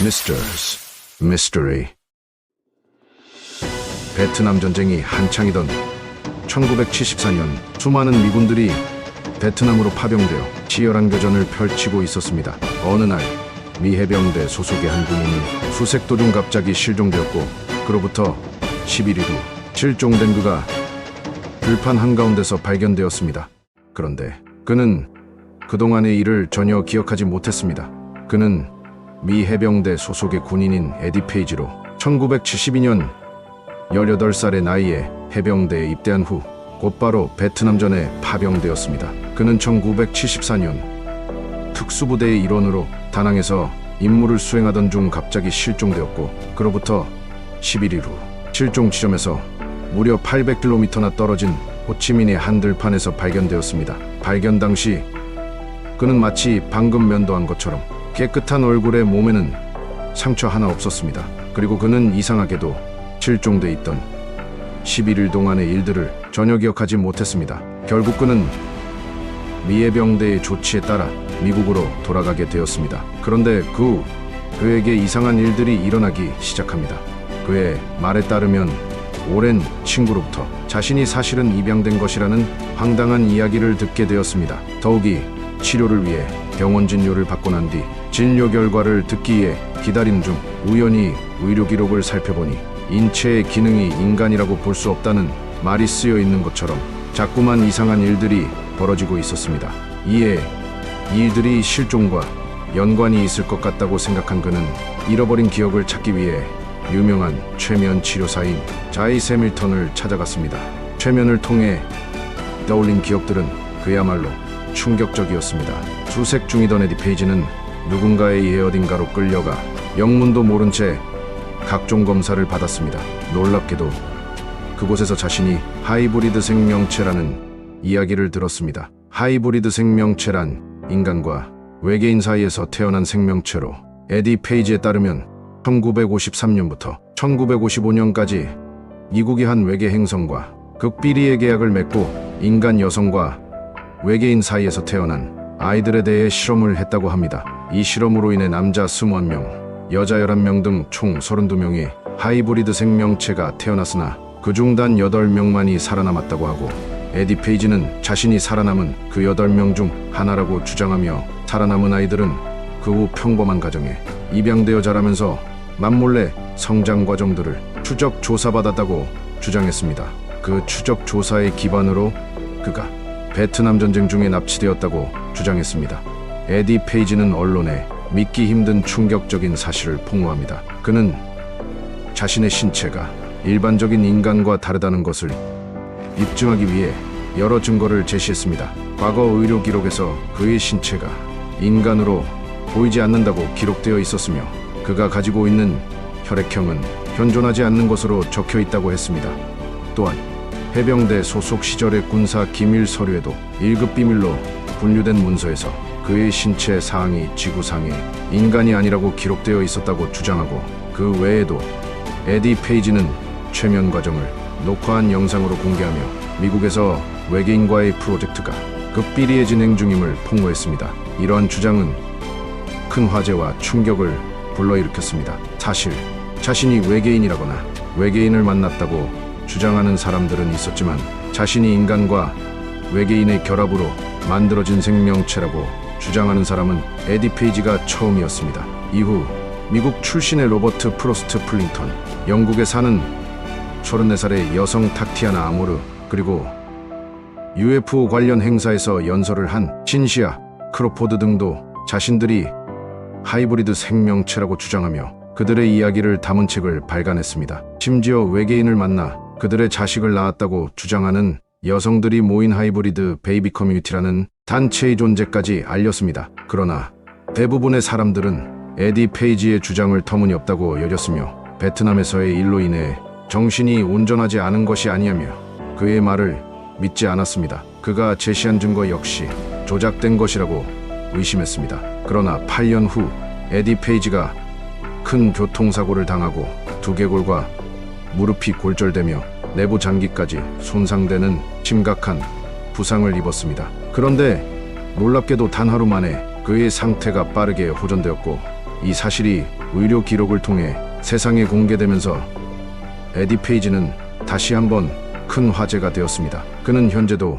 Misters Mystery 베트남 전쟁이 한창이던 1974년 수많은 미군들이 베트남으로 파병되어 치열한 교전을 펼치고 있었습니다. 어느 날 미 해병대 소속의 한 군인이 수색 도중 갑자기 실종되었고 그로부터 11일 후 실종된 그가 들판 한가운데서 발견되었습니다. 그런데 그는 그동안의 일을 전혀 기억하지 못했습니다. 그는 미 해병대 소속의 군인인 에디 페이지로 1972년 18살의 나이에 해병대에 입대한 후 곧바로 베트남전에 파병되었습니다. 그는 1974년 특수부대의 일원으로 다낭에서 임무를 수행하던 중 갑자기 실종되었고 그로부터 11일 후 실종 지점에서 무려 800km나 떨어진 호치민의 한 들판에서 발견되었습니다. 발견 당시 그는 마치 방금 면도한 것처럼 깨끗한 얼굴에 몸에는 상처 하나 없었습니다. 그리고 그는 이상하게도 실종돼 있던 11일 동안의 일들을 전혀 기억하지 못했습니다. 결국 그는 미해병대의 조치에 따라 미국으로 돌아가게 되었습니다. 그런데 그 후 그에게 이상한 일들이 일어나기 시작합니다. 그의 말에 따르면 오랜 친구로부터 자신이 사실은 입양된 것이라는 황당한 이야기를 듣게 되었습니다. 더욱이 치료를 위해 병원 진료를 받고 난 뒤 진료 결과를 듣기 위해 기다림 중 우연히 의료 기록을 살펴보니 인체의 기능이 인간이라고 볼 수 없다는 말이 쓰여 있는 것처럼 자꾸만 이상한 일들이 벌어지고 있었습니다. 이에 이 일들이 실종과 연관이 있을 것 같다고 생각한 그는 잃어버린 기억을 찾기 위해 유명한 최면 치료사인 자이세 밀턴을 찾아갔습니다. 최면을 통해 떠올린 기억들은 그야말로 충격적이었습니다. 수색 중이던 에디 페이지는 누군가에 의해 어딘가로 끌려가 영문도 모른 채 각종 검사를 받았습니다. 놀랍게도 그곳에서 자신이 하이브리드 생명체라는 이야기를 들었습니다. 하이브리드 생명체란 인간과 외계인 사이에서 태어난 생명체로 에디 페이지에 따르면 1953년부터 1955년까지 미국이 한 외계 행성과 극비리의 계약을 맺고 인간 여성과 외계인 사이에서 태어난 아이들에 대해 실험을 했다고 합니다. 이 실험으로 인해 남자 21명, 여자 11명 등 총 32명의 하이브리드 생명체가 태어났으나 그중 단 8명만이 살아남았다고 하고 에디 페이지는 자신이 살아남은 그 8명 중 하나라고 주장하며 살아남은 아이들은 그 후 평범한 가정에 입양되어 자라면서 mam몰래 성장 과정들을 추적 조사받았다고 주장했습니다. 그 추적 조사의 기반으로 그가 베트남 전쟁 중에 납치되었다고 주장했습니다. 에디 페이지는 언론에 믿기 힘든 충격적인 사실을 폭로합니다. 그는 자신의 신체가 일반적인 인간과 다르다는 것을 입증하기 위해 여러 증거를 제시했습니다. 과거 의료 기록에서 그의 신체가 인간으로 보이지 않는다고 기록되어 있었으며 그가 가지고 있는 혈액형은 현존하지 않는 것으로 적혀 있다고 했습니다. 또한 해병대 소속 시절의 군사 기밀 서류에도 1급 비밀로 분류된 문서에서 그의 신체 사항이 지구상의 인간이 아니라고 기록되어 있었다고 주장하고 그 외에도 에디 페이지는 최면 과정을 녹화한 영상으로 공개하며 미국에서 외계인과의 프로젝트가 극비리에 진행 중임을 폭로했습니다. 이러한 주장은 큰 화제와 충격을 불러일으켰습니다. 사실 자신이 외계인이라거나 외계인을 만났다고 주장하는 사람들은 있었지만 자신이 인간과 외계인의 결합으로 만들어진 생명체라고 주장하는 사람은 에디 페이지가 처음이었습니다. 이후 미국 출신의 로버트 프로스트 플린턴, 영국에 사는 34살의 여성 탁티아나 아모르, 그리고 UFO 관련 행사에서 연설을 한 신시아, 크로포드 등도 자신들이 하이브리드 생명체라고 주장하며 그들의 이야기를 담은 책을 발간했습니다. 심지어 외계인을 만나 그들의 자식을 낳았다고 주장하는 여성들이 모인 하이브리드 베이비 커뮤니티라는 단체의 존재까지 알렸습니다. 그러나 대부분의 사람들은 에디 페이지의 주장을 터무니없다고 여겼으며 베트남에서의 일로 인해 정신이 온전하지 않은 것이 아니냐며 그의 말을 믿지 않았습니다. 그가 제시한 증거 역시 조작된 것이라고 의심했습니다. 그러나 8년 후 에디 페이지가 큰 교통사고를 당하고 두개골과 무릎이 골절되며 내부 장기까지 손상되는 심각한 부상을 입었습니다. 그런데 놀랍게도 단 하루 만에 그의 상태가 빠르게 호전되었고 이 사실이 의료 기록을 통해 세상에 공개되면서 에디 페이지는 다시 한번 큰 화제가 되었습니다. 그는 현재도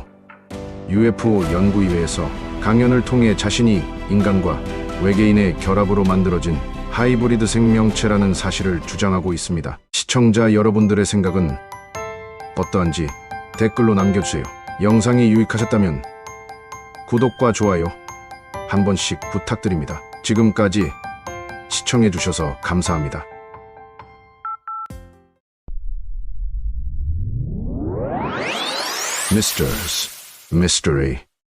UFO 연구위회에서 강연을 통해 자신이 인간과 외계인의 결합으로 만들어진 하이브리드 생명체라는 사실을 주장하고 있습니다. 시청자 여러분들의 생각은 어떠한지 댓글로 남겨주세요. 영상이 유익하셨다면 구독과 좋아요 한 번씩 부탁드립니다. 지금까지 시청해주셔서 감사합니다. Misters Mystery